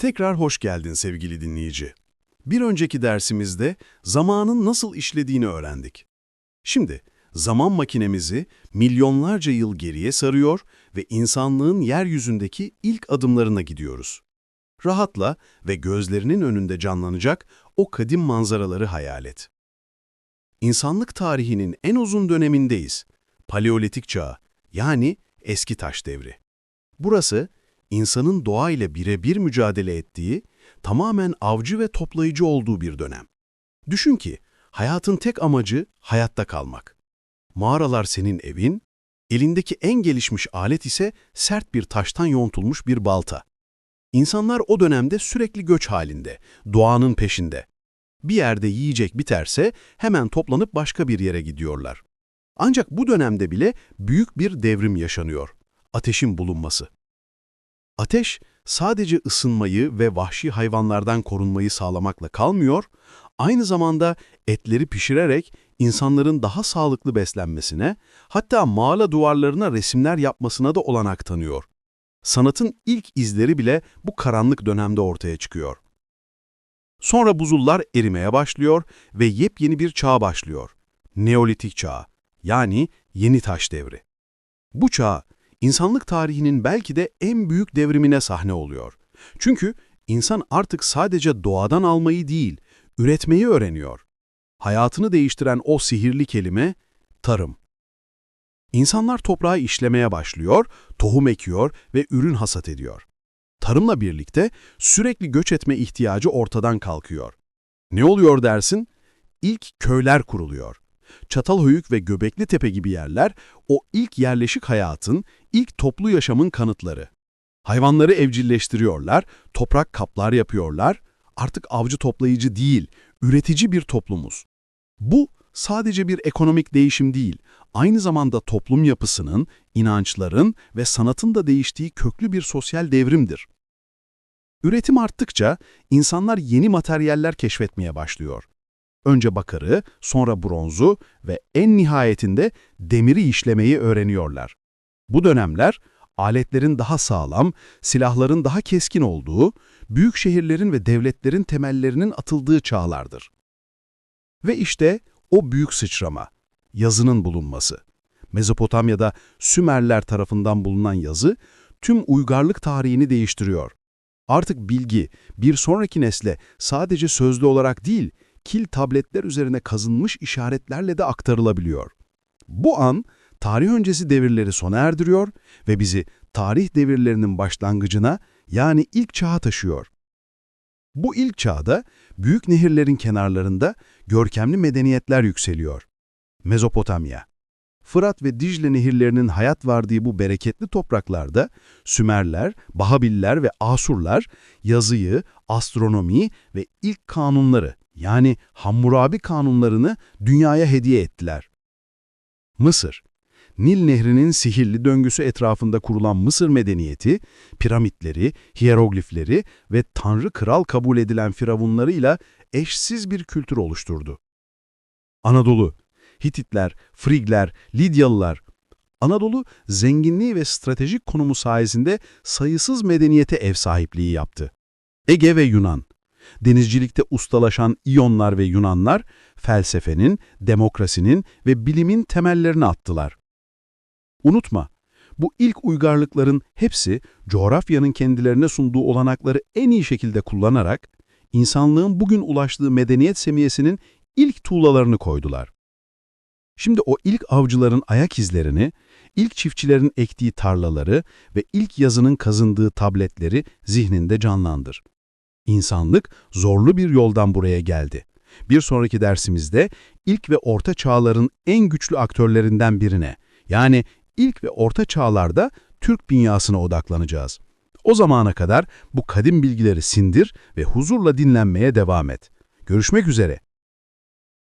Tekrar hoş geldin sevgili dinleyici. Bir önceki dersimizde zamanın nasıl işlediğini öğrendik. Şimdi zaman makinemizi milyonlarca yıl geriye sarıyor ve insanlığın yeryüzündeki ilk adımlarına gidiyoruz. Rahatla ve gözlerinin önünde canlanacak o kadim manzaraları hayal et. İnsanlık tarihinin en uzun dönemindeyiz. Paleolitik çağ, yani eski taş devri. Burası, insanın doğayla birebir mücadele ettiği, tamamen avcı ve toplayıcı olduğu bir dönem. Düşün ki, hayatın tek amacı hayatta kalmak. Mağaralar senin evin, elindeki en gelişmiş alet ise sert bir taştan yontulmuş bir balta. İnsanlar o dönemde sürekli göç halinde, doğanın peşinde. Bir yerde yiyecek biterse hemen toplanıp başka bir yere gidiyorlar. Ancak bu dönemde bile büyük bir devrim yaşanıyor. Ateşin bulunması. Ateş sadece ısınmayı ve vahşi hayvanlardan korunmayı sağlamakla kalmıyor, aynı zamanda etleri pişirerek insanların daha sağlıklı beslenmesine, hatta mağara duvarlarına resimler yapmasına da olanak tanıyor. Sanatın ilk izleri bile bu karanlık dönemde ortaya çıkıyor. Sonra buzullar erimeye başlıyor ve yepyeni bir çağ başlıyor. Neolitik çağ, yani yeni taş devri. Bu çağ, insanlık tarihinin belki de en büyük devrimine sahne oluyor. Çünkü insan artık sadece doğadan almayı değil, üretmeyi öğreniyor. Hayatını değiştiren o sihirli kelime, tarım. İnsanlar toprağı işlemeye başlıyor, tohum ekiyor ve ürün hasat ediyor. Tarımla birlikte sürekli göç etme ihtiyacı ortadan kalkıyor. Ne oluyor dersin? İlk köyler kuruluyor. Çatalhöyük ve Göbekli Tepe gibi yerler o ilk yerleşik hayatın, ilk toplu yaşamın kanıtları. Hayvanları evcilleştiriyorlar, toprak kaplar yapıyorlar. Artık avcı toplayıcı değil, üretici bir toplumuz. Bu sadece bir ekonomik değişim değil, aynı zamanda toplum yapısının, inançların ve sanatın da değiştiği köklü bir sosyal devrimdir. Üretim arttıkça insanlar yeni materyaller keşfetmeye başlıyor. Önce bakarı, sonra bronzu ve en nihayetinde demiri işlemeyi öğreniyorlar. Bu dönemler aletlerin daha sağlam, silahların daha keskin olduğu, büyük şehirlerin ve devletlerin temellerinin atıldığı çağlardır. Ve işte o büyük sıçrama, yazının bulunması. Mezopotamya'da Sümerler tarafından bulunan yazı tüm uygarlık tarihini değiştiriyor. Artık bilgi bir sonraki nesle sadece sözlü olarak değil, kil tabletler üzerine kazınmış işaretlerle de aktarılabiliyor. Bu an, tarih öncesi devirleri sona erdiriyor ve bizi tarih devirlerinin başlangıcına yani ilk çağa taşıyor. Bu ilk çağda büyük nehirlerin kenarlarında görkemli medeniyetler yükseliyor. Mezopotamya. Fırat ve Dicle nehirlerinin hayat verdiği bu bereketli topraklarda Sümerler, Bahabiller ve Asurlar yazıyı, astronomiyi ve ilk kanunları yani Hammurabi kanunlarını dünyaya hediye ettiler. Mısır Nil Nehri'nin sihirli döngüsü etrafında kurulan Mısır medeniyeti, piramitleri, hieroglifleri ve tanrı kral kabul edilen firavunlarıyla eşsiz bir kültür oluşturdu. Anadolu, Hititler, Frigler, Lidyalılar, Anadolu zenginliği ve stratejik konumu sayesinde sayısız medeniyete ev sahipliği yaptı. Ege ve Yunan, denizcilikte ustalaşan İyonlar ve Yunanlar, felsefenin, demokrasinin ve bilimin temellerini attılar. Unutma, bu ilk uygarlıkların hepsi coğrafyanın kendilerine sunduğu olanakları en iyi şekilde kullanarak, insanlığın bugün ulaştığı medeniyet seviyesinin ilk tuğlalarını koydular. Şimdi o ilk avcıların ayak izlerini, ilk çiftçilerin ektiği tarlaları ve ilk yazının kazındığı tabletleri zihninde canlandır. İnsanlık zorlu bir yoldan buraya geldi. Bir sonraki dersimizde ilk ve orta çağların en güçlü aktörlerinden birine, yani ilk ve orta çağlarda Türk dünyasına odaklanacağız. O zamana kadar bu kadim bilgileri sindir ve huzurla dinlenmeye devam et. Görüşmek üzere.